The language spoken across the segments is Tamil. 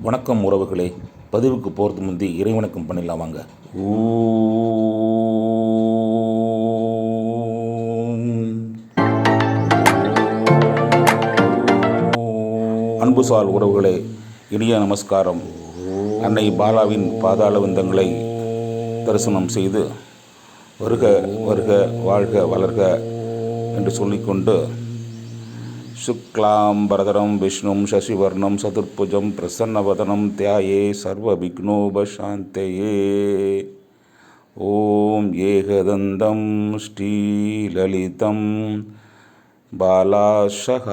வணக்கம் உறவுகளே. பதிவுக்கு போகிறது முந்தி இறைவணக்கம் பண்ணிடலாம் வாங்க. அன்புசால் உறவுகளே இனிய நமஸ்காரம். அன்னை பாலாவின் பாதாள விந்தங்களை தரிசனம் செய்து வருக வருக வாழ்க வளர்க என்று சொல்லிக்கொண்டு शुक्लां वरदरं विष्णुं शशिवर्णं चतुर्भुजं प्रसन्नवदनं ध्याये सर्वविघ्नोपशान्तये ॐ एकदन्तं श्रीललितं बालाशहायम्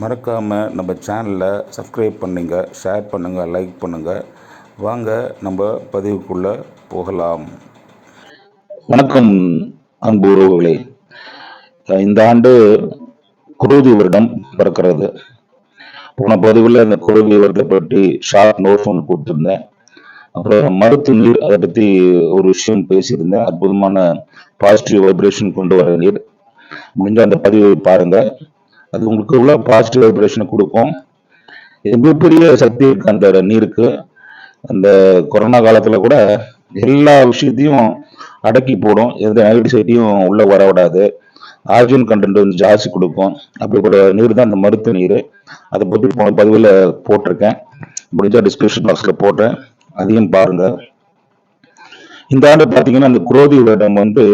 மறக்காமல் நம்ம சேனலை சப்ஸ்கிரைப் பண்ணுங்கள் ஷேர் பண்ணுங்கள் லைக் பண்ணுங்கள் வாங்க நம்ம பதிவுக்குள்ளே போகலாம். வணக்கம் அன்பு உறவுகளே. இந்த ஆண்டு குருதி வருடம் பிறக்கிறது. போன பதிவில் அந்த குருதி வருடத்தை பற்றி ஷார்ட் நோட்ஸ் ஒன்று கொடுத்துருந்தேன். அப்புறம் மருத்து நீர் அதை பற்றி ஒரு விஷயம் பேசியிருந்தேன். அற்புதமான பாசிட்டிவ் வைப்ரேஷன் கொண்டு வர நீர். முடிஞ்ச அந்த பதிவை பாருங்கள் அது உங்களுக்கு உள்ள பாசிட்டிவ் வைப்ரேஷனை கொடுக்கும்? இது மிகப்பெரிய சக்தி இருக்கு அந்த நீருக்கு. அந்த கொரோனா காலத்தில் கூட எல்லா விஷயத்தையும் அடக்கி போடும். எந்த நெகட்டிவிட்டியும் உள்ளே வர விடாது ஆக்சிஜன் கண்டென்ட் வந்து ஜாஸ்தி கொடுக்கும். அப்படிப்பட்ட நீர் தான் அந்த மருத்துவ நீர். அதை பற்றி போன பதிவில் போட்டிருக்கேன். முடிஞ்சால் டிஸ்கிரிப்ஷன் பாக்ஸில் போட்டேன். அதையும் பாருங்கள் இந்த ஆண்டு பார்த்தீங்கன்னா அந்த குரோதி வருடம் வந்து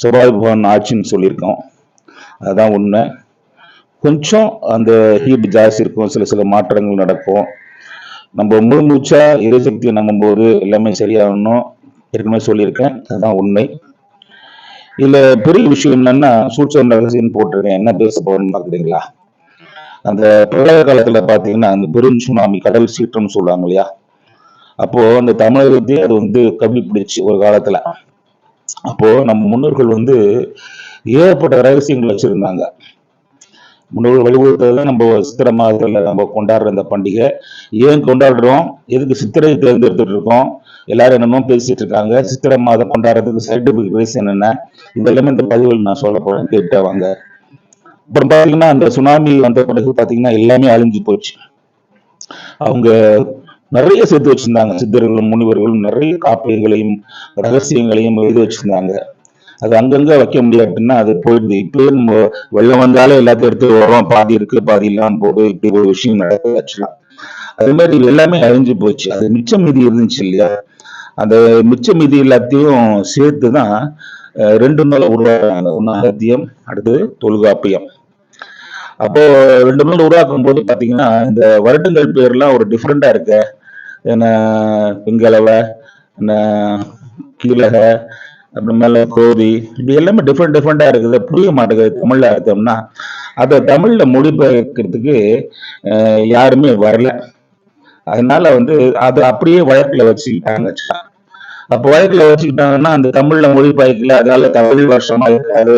செவ்வாய் பகவான் ஆட்சின்னு சொல்லியிருக்கோம். அதுதான் உண்மை. கொஞ்சம் அந்த ஹீட் ஜாஸ்தி இருக்கும். சில சில மாற்றங்கள் நடக்கும். நம்ம முழு மூச்சா எரிசக்தியை நம்பும்போது எல்லாமே சரியாகணும். ஏற்கனவே சொல்லியிருக்கேன். அதுதான் உண்மை. இதுல பெரிய விஷயம் என்னன்னா சூட்சம் ரகசியம் போட்டிருக்கேன். என்ன பேச போறேன்னு பாக்குறீங்களா அந்த பிரளய காலத்துல பாத்தீங்கன்னா அந்த பெரும் சுனாமி கடல் சீற்றம்னு சொல்லுவாங்க இல்லையா? அப்போ அந்த தமிழகத்தையே அது வந்து கவி பிடிச்சு ஒரு காலத்துல. அப்போ நம்ம முன்னோர்கள் வந்து ஏகப்பட்ட ரகசியங்கள் வச்சிருந்தாங்க. முன்னோர்கள் வழிபடுத்துறது நம்ம சித்திரை மாதத்துல நம்ம கொண்டாடுற இந்த பண்டிகை. ஏன் கொண்டாடுறோம்? எதுக்கு சித்திரை தேர்ந்தெடுத்துட்டு இருக்கோம்? எல்லாரும் என்னமோ பேசிட்டு இருக்காங்க. சித்திரை மாதம் கொண்டாடுறதுக்கு சயின்டிபிக் ரீசன் என்ன இதெல்லாமே இந்த பதிவில் நான் சொல்ல போறேன். கேட்டே வாங்க. அப்புறம் பார்த்தீங்கன்னா அந்த சுனாமி வந்த பிறகு பார்த்தீங்கன்னா எல்லாமே அழிஞ்சு போச்சு. அவங்க நிறைய சேர்த்து வச்சிருந்தாங்க. சித்தர்களும் முனிவர்களும் நிறைய காப்பியங்களையும் ரகசியங்களையும் எழுதி வச்சிருந்தாங்க. அது அங்கங்கே வைக்க முடியல. அப்படின்னா அது போயிடுது. இப்போ நம்ம வெள்ளம் வந்தாலே எல்லாத்தையும் எடுத்து வரோம் பாதி இருக்கு பாதி இல்லாமல் போது இப்படி ஒரு விஷயம் நடக்குது ஆக்சுவலாக அது மாதிரி எல்லாமே அழிஞ்சு போச்சு. அது மிச்சம் மீதி இருந்துச்சு இல்லையா? அந்த மிச்ச மீதி எல்லாத்தையும் சேர்த்து தான் அஹ், ரெண்டு நாள் உருவாக்குறாங்க. ஒன்று அகத்தியம் அடுத்தது தொல்காப்பியம். அப்போ ரெண்டு நாள் உருவாக்கும் போது பாத்தீங்கன்னா இந்த வருடங்கள் பேர்லாம் ஒரு டிஃப்ரெண்டா இருக்க. என்ன பிங்களவ என்ன கீழக அப்புறமேல கோரி இப்படி எல்லாமே டிஃப்ரெண்ட் டிஃப்ரெண்டா இருக்குது. புரிய மாட்டேங்குது தமிழ்ல அர்த்தம்னா. அதை தமிழ்ல மொழிபெயர்க்கிறதுக்கு யாருமே வரல. அதனால வந்து அதை அப்படியே வழக்குல வச்சுக்கிட்டாங்க அப்போ வழக்குல வச்சுக்கிட்டாங்கன்னா அந்த தமிழ்ல மொழிபெயர்க்கல அதனால தமிழ் வருஷமா இருக்காது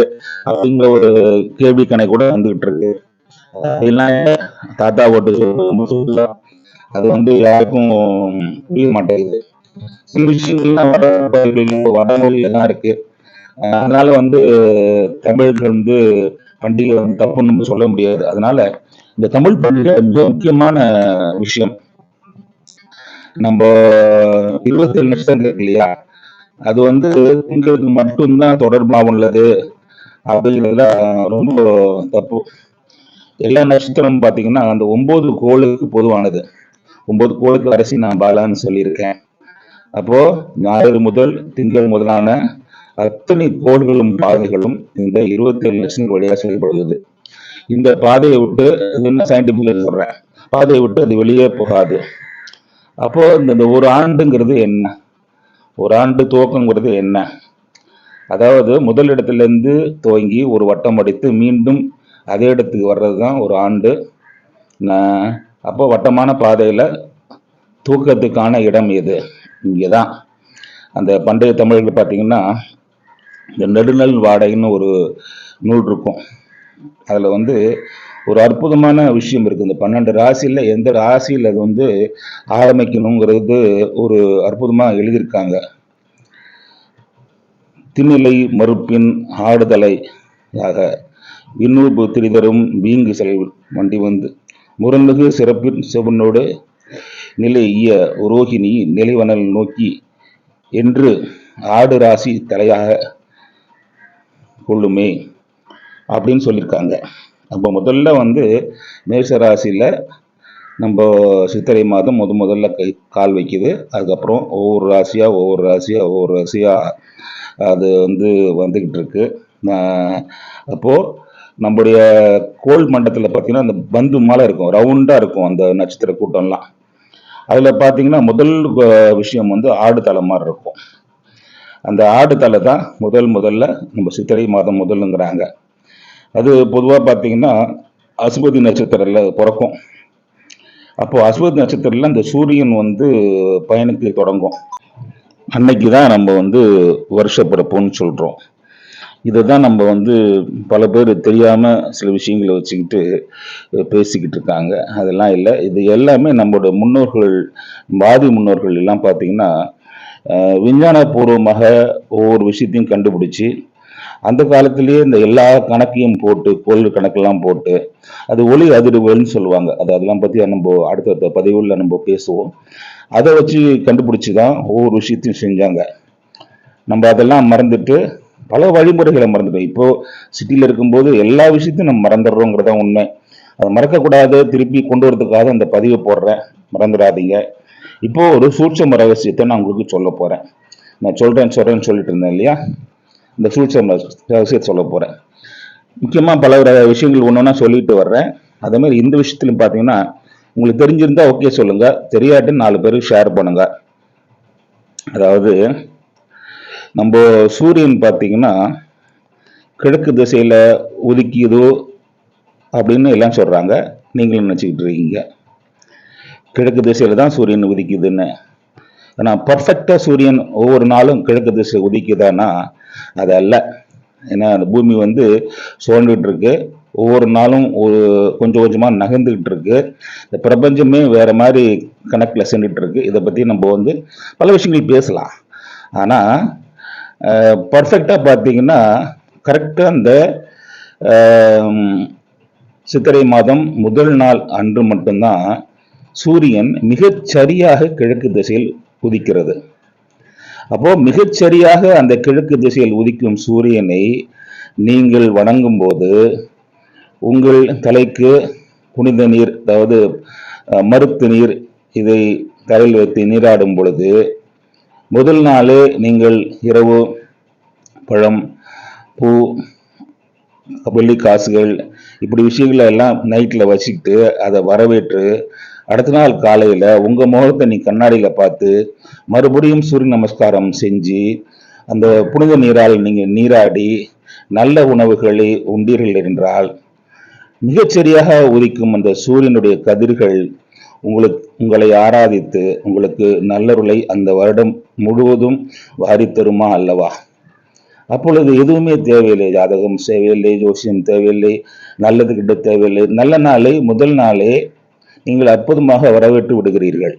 அப்படிங்கிற ஒரு கேள்வி கணக்கு கூட வந்துகிட்டு இருக்கு. அதெல்லாம் தாத்தா ஓட்டு அது வந்து யாருக்கும் புரிய மாட்டேங்குது. சில விஷயங்கள்லாம் வட பகுதிகளிலும் வடமொழியில தான் இருக்கு. அதனால வந்து தமிழர்கள் வந்து பண்டிகை வந்து தப்புன்னு நம்ம சொல்ல முடியாது. அதனால இந்த தமிழ் பண்டிகை மிக முக்கியமான விஷயம். நம்ம இருபத்தி ஏழு நட்சத்திரம் இருக்கு இல்லையா? அது வந்து திங்களுக்கு மட்டும்தான் தொடர்பா உள்ளது. அப்படிங்கிறதுல ரொம்ப தப்பு. எல்லா நட்சத்திரமும் பாத்தீங்கன்னா அந்த ஒன்பது கோளுக்கு பொதுவானது. ஒன்பது கோளுக்கு அரசி நான் பாலான்னு சொல்லியிருக்கேன். அப்போ ஞாயிறு முதல் திங்கள் முதலான அத்தனை கோள்களும் பாதைகளும் இந்த இருபத்தி ஏழு லட்சங்கள் வழியாக செயல்படுகிறது. இந்த பாதையை விட்டு இது என்ன சயின்டிபிக் சொல்றேன். பாதையை விட்டு அது வெளியே போகாது. அப்போ இந்த இந்த ஒரு ஆண்டுங்கிறது என்ன? ஒரு ஆண்டு துவக்கங்கிறது என்ன? அதாவது முதல் இடத்துலேருந்து துவங்கி ஒரு வட்டம் அடித்து மீண்டும் அதே இடத்துக்கு வர்றது தான் ஒரு ஆண்டு. நான் அப்போ வட்டமான பாதையில் தூக்கத்துக்கான இடம் எது? இங்கே தான் அந்த பண்டைய தமிழில் பார்த்தீங்கன்னா இந்த நெடுநல் வாடகைன்னு ஒரு நூல் இருக்கும். அதில் வந்து ஒரு அற்புதமான விஷயம் இருக்குது இந்த பன்னெண்டு ராசியில் எந்த ராசியில் அது வந்து ஆரம்பிக்கணுங்கிறது ஒரு அற்புதமாக எழுதியிருக்காங்க. திண்ணிலை மறுப்பின் ஆடுதலை ஆக விண்ணூப்பு திரிதரும் வீங்கு செல் வண்டி வந்து முரண்மிகு சிறப்பின் செவனோடு நிலைய ரோஹிணி ரோகிணி நிலைவனல் நோக்கி என்று ஆடு ராசி தலையாக கொள்ளுமே அப்படின்னு சொல்லியிருக்காங்க அப்போ முதல்ல வந்து மேஷ ராசியில் நம்ம சித்திரை மாதம் முத முதல்ல கை கால் வைக்குது. அதுக்கப்புறம் ஒவ்வொரு ராசியாக ஒவ்வொரு ராசியாக ஒவ்வொரு ராசியாக அது வந்து வந்துக்கிட்டு இருக்கு. அப்போது நம்முடைய கோள் மண்டலத்தில் பார்த்திங்கன்னா அந்த பந்து மாலை இருக்கும். ரவுண்டாக இருக்கும் அந்த நட்சத்திர கூட்டம்லாம். அதில் பார்த்தீங்கன்னா முதல் விஷயம் வந்து ஆடு தலை மாதிரி இருக்கும். அந்த ஆடு தலை தான் முதல் முதல்ல நம்ம சித்திரை மாதம் முதலுங்கிறாங்க அது பொதுவாக பார்த்தீங்கன்னா அசுபதி நட்சத்திரத்தில் பிறக்கும். அப்போ அசுபதி நட்சத்திரத்தில் அந்த சூரியன் வந்து பயணத்தை தொடங்கும். அன்னைக்கு தான் நம்ம வந்து வருஷ பிறப்புன்னு சொல்கிறோம் இதை தான் நம்ம வந்து பல பேர் தெரியாமல் சில விஷயங்களை வச்சுக்கிட்டு பேசிக்கிட்டு இருக்காங்க. அதெல்லாம் இல்லை. இது எல்லாமே நம்மளோட முன்னோர்கள் பாதி முன்னோர்கள் எல்லாம் பார்த்தீங்கன்னா விஞ்ஞானபூர்வமாக ஒவ்வொரு விஷயத்தையும் கண்டுபிடிச்சி அந்த காலத்திலேயே இந்த எல்லா கணக்கையும் போட்டு கோல் கணக்கெல்லாம் போட்டு அது ஒளி அதிர்வுகள்னு சொல்லுவாங்க. அது அதெல்லாம் பற்றி நம்ம அடுத்தடுத்த பதிவுகளில் நம்ம பேசுவோம். அதை வச்சு கண்டுபிடிச்சி தான் ஒவ்வொரு விஷயத்தையும் செஞ்சாங்க. நம்ம அதெல்லாம் மறந்துட்டு பல வழிமுறைகளை மறந்துட்டோம். இப்போ சிட்டியில் இருக்கும்போது எல்லா விஷயத்தையும் நம்ம மறந்துடுறோங்கிறதா உண்மை. அதை மறக்கக்கூடாது. திருப்பி கொண்டு வரதுக்காக அந்த பதிவை போடுறேன். மறந்துடாதீங்க. இப்போ ஒரு சூட்சம ரகசியத்தை நான் உங்களுக்கு சொல்ல போகிறேன் நான் சொல்கிறேன் சொல்கிறேன்னு சொல்லிட்டு இருந்தேன் இல்லையா? இந்த சூட்சம ரகசியத்தை சொல்ல போகிறேன் முக்கியமாக பல வித விஷயங்கள் ஒன்று ஒன்றா சொல்லிட்டு வர்றேன். அதேமாதிரி இந்த விஷயத்துலையும் பார்த்தீங்கன்னா உங்களுக்கு தெரிஞ்சிருந்தா ஓகே சொல்லுங்கள் தெரியாட்டி நாலு பேருக்கு ஷேர் பண்ணுங்கள் அதாவது நம்ம சூரியன் பார்த்தீங்கன்னா கிழக்கு திசையில் உதிக்கியதோ அப்படின்னு எல்லாம் சொல்கிறாங்க நீங்களும் நினச்சிக்கிட்டு இருக்கீங்க. கிழக்கு திசையில் தான் சூரியன் உதிக்குதுன்னு. ஆனால் பர்ஃபெக்டாக சூரியன் ஒவ்வொரு நாளும் கிழக்கு திசை உதிக்குதானா அது அல்ல. ஏன்னா அந்த பூமி வந்து சுழண்டுகிட்டு இருக்கு. ஒவ்வொரு நாளும் ஒரு கொஞ்சம் கொஞ்சமாக நகர்ந்துக்கிட்டு இருக்கு. இந்த பிரபஞ்சமே வேறு மாதிரி கணக்கில் சென்றுட்டு இருக்கு. இதை பற்றி நம்ம வந்து பல விஷயங்கள் பேசலாம். ஆனால் பர்ஃபெக்டாக பார்த்தீங்கன்னா கரெக்டாக அந்த சித்திரை மாதம் முதல் நாள் அன்று மட்டும்தான் சூரியன் மிகச்சரியாக கிழக்கு திசையில் உதிக்கிறது. அப்போ மிகச்சரியாக அந்த கிழக்கு திசையில் உதிக்கும் சூரியனை நீங்கள் வணங்கும் போது உங்கள் தலைக்கு புனித நீர் அதாவது மருத்து நீர் இதை தலையில் வைத்து நீராடும் பொழுது முதல் நாளே நீங்கள் இரவு பழம் பூ வெள்ளி காசுகள் இப்படி விஷயங்களை எல்லாம் நைட்டில் வச்சுக்கிட்டு அதை வரவேற்று அடுத்த நாள் காலையில் உங்கள் முகத்தை நீ கண்ணாடியில் பார்த்து மறுபடியும் சூரிய நமஸ்காரம் செஞ்சு அந்த புனித நீரால் நீங்கள் நீராடி நல்ல உணவுகளை உண்டீர்கள் என்றால் மிகச்சரியாக உதிக்கும் அந்த சூரியனுடைய கதிர்கள் உங்களுக்கு உங்களை ஆராதித்து உங்களுக்கு நல்லருளை அந்த வருடம் முழுவதும் வாரித்தருமா அல்லவா? அப்பொழுது எதுவுமே தேவையில்லை. ஜாதகம் தேவையில்லை ஜோசியம் தேவையில்லை நல்லது கிட்ட தேவையில்லை. நல்ல நாளை முதல் நாளே நீங்கள் அற்புதமாக வரவேற்று விடுகிறீர்கள்.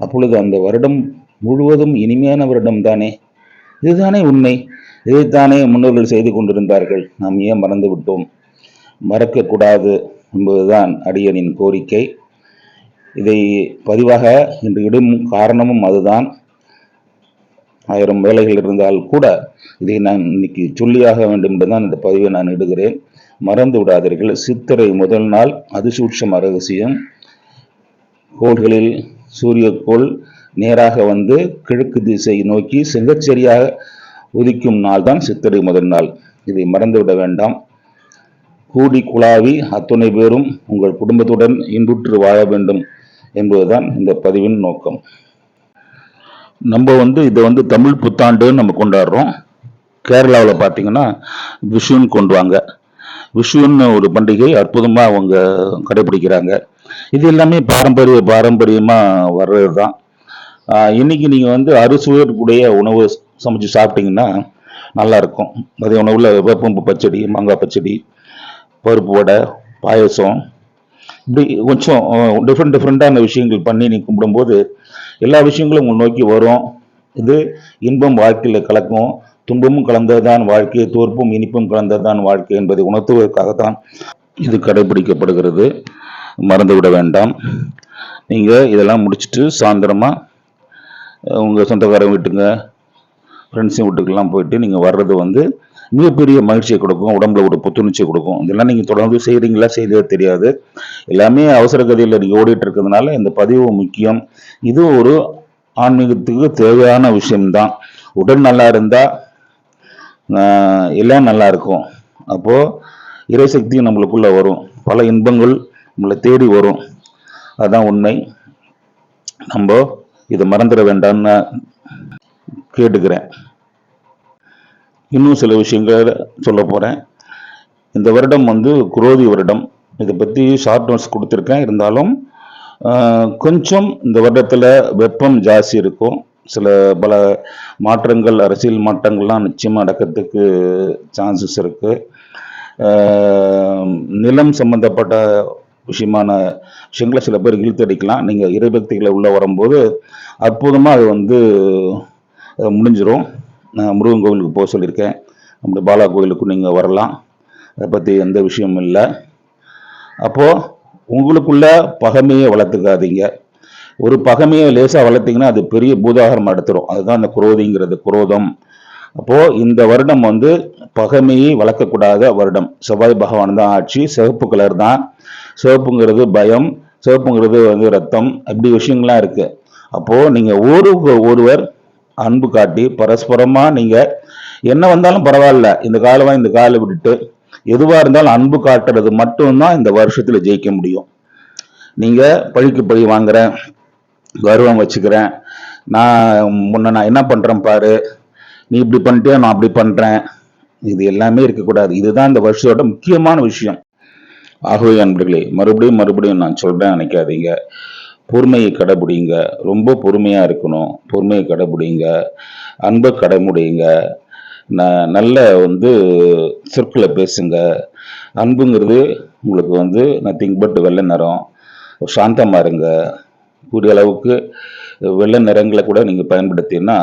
அப்பொழுது அந்த வருடம் முழுவதும் இனிமையான வருடம் தானே? இதுதானே உண்மை. இதைத்தானே முன்னோர்கள் செய்து கொண்டிருந்தார்கள். நாம் ஏன் மறந்து விட்டோம்? மறக்கக்கூடாது என்பதுதான் அடியனின் கோரிக்கை. இதை பதிவாக இன்று இடும் காரணமும் அதுதான். ஆயிரம் வேலைகள் இருந்தால் கூட இதை நான் இன்னைக்கு சொல்லியாக வேண்டும் என்றுதான் இந்த பதிவை நான் இடுகிறேன். மறந்து விடாதீர்கள். சித்திரை முதல் நாள் அதிசூட்சம ரகசியம் கோள்களில் சூரிய கோள் நேராக வந்து கிழக்கு திசை நோக்கி செங்கச்சரியாக உதிக்கும் நாள் தான் சித்திரை முதல் நாள். இதை மறந்துவிட வேண்டாம். கூடி குழாவி அத்துணை பேரும் உங்கள் குடும்பத்துடன் இன்புற்று வாழ வேண்டும். என்பதுதான் இந்த பதிவின் நோக்கம். நம்ம வந்து இதை வந்து தமிழ் புத்தாண்டுன்னு நம்ம கொண்டாடுறோம். கேரளாவில் பார்த்தீங்கன்னா விஷுன்னு கொண்டுவாங்க. விஷுன்னு ஒரு பண்டிகை அற்புதமாக அவங்க கடைபிடிக்கிறாங்க. இது எல்லாமே பாரம்பரிய பாரம்பரியமாக வர்றது தான் இன்னைக்கு நீங்கள் வந்து அறுசுவையுடைய உணவு சமைச்சு சாப்பிட்டீங்கன்னா நல்லாயிருக்கும். அதே மதிய உணவில் வேப்பம்பு பச்சடி மாங்காய் பச்சடி பருப்பு வடை பாயசம் இப்படி கொஞ்சம் டிஃப்ரெண்ட் டிஃப்ரெண்ட்டான விஷயங்கள் பண்ணி நீ கும்பிடும்போது எல்லா விஷயங்களும் உங்களை நோக்கி வரும். இது இன்பம் வாழ்க்கையில் கலக்கும். துன்பமும் கலந்ததுதான் வாழ்க்கை தோற்பும் இனிப்பும் கலந்ததுதான் வாழ்க்கை என்பதை உணர்த்துவதற்காகத்தான் இது கடைபிடிக்கப்படுகிறது. மறந்துவிட வேண்டாம். நீங்கள் இதெல்லாம் முடிச்சுட்டு சாயந்தரமாக உங்கள் சொந்தக்காரங்க வீட்டுங்க ஃப்ரெண்ட்ஸும் வீட்டுக்கெல்லாம் போயிட்டு நீங்கள் வர்றது வந்து மிகப்பெரிய மகிழ்ச்சியை கொடுக்கும் உடம்புல ஒரு புத்துணர்ச்சி கொடுக்கும். இதெல்லாம் நீங்கள் தொடர்ந்து செய்கிறீங்களா செய்தே தெரியாது. எல்லாமே அவசர கதையில நீங்கள் ஓடிட்டு இருக்கிறதுனால இந்த பதிவு முக்கியம். இது ஒரு ஆன்மீகத்துக்கு தேவையான விஷயம்தான். உடல் நல்லா இருந்தால் எல்லாம் நல்லா இருக்கும். அப்போது இறைசக்தி நம்மளுக்குள்ள வரும். பல இன்பங்கள் நம்மளை தேடி வரும். அதான் உண்மை. நம்ம இதை மறந்துட வேண்டாம்னு கேட்டுக்கிறேன். இன்னும் சில விஷயங்களை சொல்ல போகிறேன் இந்த வருடம் வந்து குரோதி வருடம். இதை பற்றி ஷார்ட் நோட்ஸ் கொடுத்துருக்கேன். இருந்தாலும் கொஞ்சம் இந்த வருடத்தில் வெப்பம் ஜாஸ்தி இருக்கும். சில பல மாற்றங்கள் அரசியல் மாற்றங்கள்லாம் நிச்சயமாக நடக்கிறதுக்கு சான்சஸ் இருக்குது நிலம் சம்பந்தப்பட்ட விஷயமான விஷயங்களை சில பேர் இழுத்தடிக்கலாம் நீங்கள் இறைபக்திகளை உள்ளே வரும்போது அற்புதமாக அது வந்து முடிஞ்சிடும் நான் முருகன் கோவிலுக்கு போக சொல்லியிருக்கேன். அப்படி பாலா கோவிலுக்கு நீங்கள் வரலாம். அதை பற்றி எந்த விஷயமும் இல்லை. அப்போது உங்களுக்குள்ள பகைமையை வளர்த்துக்காதீங்க. ஒரு பகைமையை லேசாக வளர்த்தீங்கன்னா அது பெரிய பூதாகரம் எடுத்துரும். அதுதான் அந்த குரோதிங்கிறது குரோதம். அப்போது இந்த வருடம் வந்து பகைமையை வளர்க்கக்கூடாத வருடம். செவ்வாய் பகவான் தான் ஆட்சி சிவப்பு கலர் தான். சிவப்புங்கிறது பயம் சிவப்புங்கிறது வந்து ரத்தம் அப்படி விஷயங்கள்லாம் இருக்குது அப்போது நீங்கள் ஒரு ஒருவர் அன்பு காட்டி பரஸ்பரமாக நீங்கள் என்ன வந்தாலும் பரவாயில்ல. இந்த காலமா இந்த காலை விட்டுட்டு எதுவாக இருந்தாலும் அன்பு காட்டுறது மட்டும்தான் இந்த வருஷத்தில் ஜெயிக்க முடியும். நீங்கள் பழிக்கு பழி வாங்குறேன் கர்வம் வச்சுக்கிறேன். நான் முன்ன நான் என்ன பண்ணுறேன் பாரு நீ இப்படி பண்ணிட்டே நான் அப்படி பண்ணுறேன் இது எல்லாமே இருக்கக்கூடாது. இதுதான் இந்த வருஷத்தோட முக்கியமான விஷயம். ஆகவே அன்பர்களே மறுபடியும் மறுபடியும் நான் சொல்கிறேன் நினைக்காதீங்க. பொறுமையை கடைபிடிங்க. ரொம்ப பொறுமையாக இருக்கணும். பொறுமையை கடைபிடிங்க. அன்பை கடைமுடியுங்க ந நல்ல வந்து சொற்களை பேசுங்க. அன்புங்கிறது உங்களுக்கு வந்து நத்திங் பட் வெள்ளை நிறம். சாந்தமாக இருங்க. கூடிய அளவுக்கு வெள்ளை நிறங்களை கூட நீங்கள் பயன்படுத்தினா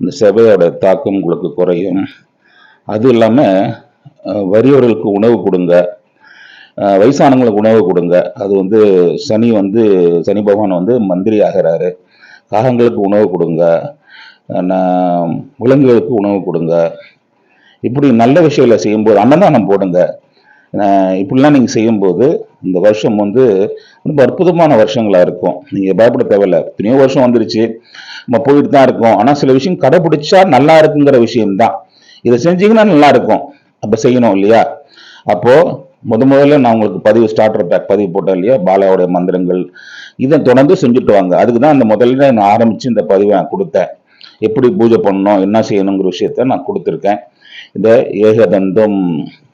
இந்த செவையோட தாக்கம் உங்களுக்கு குறையும். அது இல்லாமல் வறியவர்களுக்கு உணவு கொடுங்க. வயசானவங்களுக்கு உணவு கொடுங்க. அது வந்து சனி வந்து சனி பகவான் வந்து மந்திரி ஆகிறாரு. காகங்களுக்கு உணவு கொடுங்க. விலங்குகளுக்கு உணவு கொடுங்க. இப்படி நல்ல விஷயங்களை செய்யும்போது அன்னதானம் போடுங்க. இப்படிலாம் நீங்கள் செய்யும்போது இந்த வருஷம் வந்து ரொம்ப அற்புதமான வருஷங்களாக இருக்கும். நீங்கள் பயப்பட தேவையில்ல. எத்தனையோ வருஷம் வந்துருச்சு. நம்ம போயிட்டு தான் இருக்கோம். ஆனால் சில விஷயம் கடைபிடிச்சா நல்லா இருக்குங்கிற விஷயம்தான். இதை செஞ்சீங்கன்னா நல்லா இருக்கும். அப்போ செய்யணும் இல்லையா? அப்போது முத முதல்ல நான் உங்களுக்கு பதிவு ஸ்டார்டர் பேக் பதிவு போட்டேன் இல்லையா? பாலாவுடைய மந்திரங்கள். இதை தொடர்ந்து செஞ்சுட்டு வாங்க. அதுக்கு தான் அந்த முதல்ல நான் ஆரம்பித்து இந்த பதிவை நான் கொடுத்தேன். எப்படி பூஜை பண்ணணும் என்ன செய்யணுங்கிற விஷயத்த நான் கொடுத்துருக்கேன். இந்த ஏகதந்தம்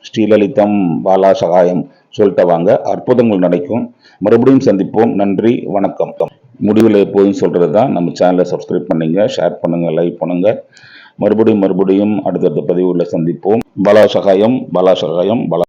ஸ்ரீலலிதம் பாலா சகாயம் சொல்லிட்டு வாங்க. அற்புதங்கள் நடக்கும். மறுபடியும் சந்திப்போம். நன்றி வணக்கம். முடிவில் எப்போதும் சொல்கிறது தான். நம்ம சேனலை சப்ஸ்கிரைப் பண்ணுங்க ஷேர் பண்ணுங்க லைக் பண்ணுங்கள் மறுபடியும் மறுபடியும் அடுத்தடுத்த பதிவுகளில் சந்திப்போம். பாலா சகாயம் பாலா சகாயம் பாலா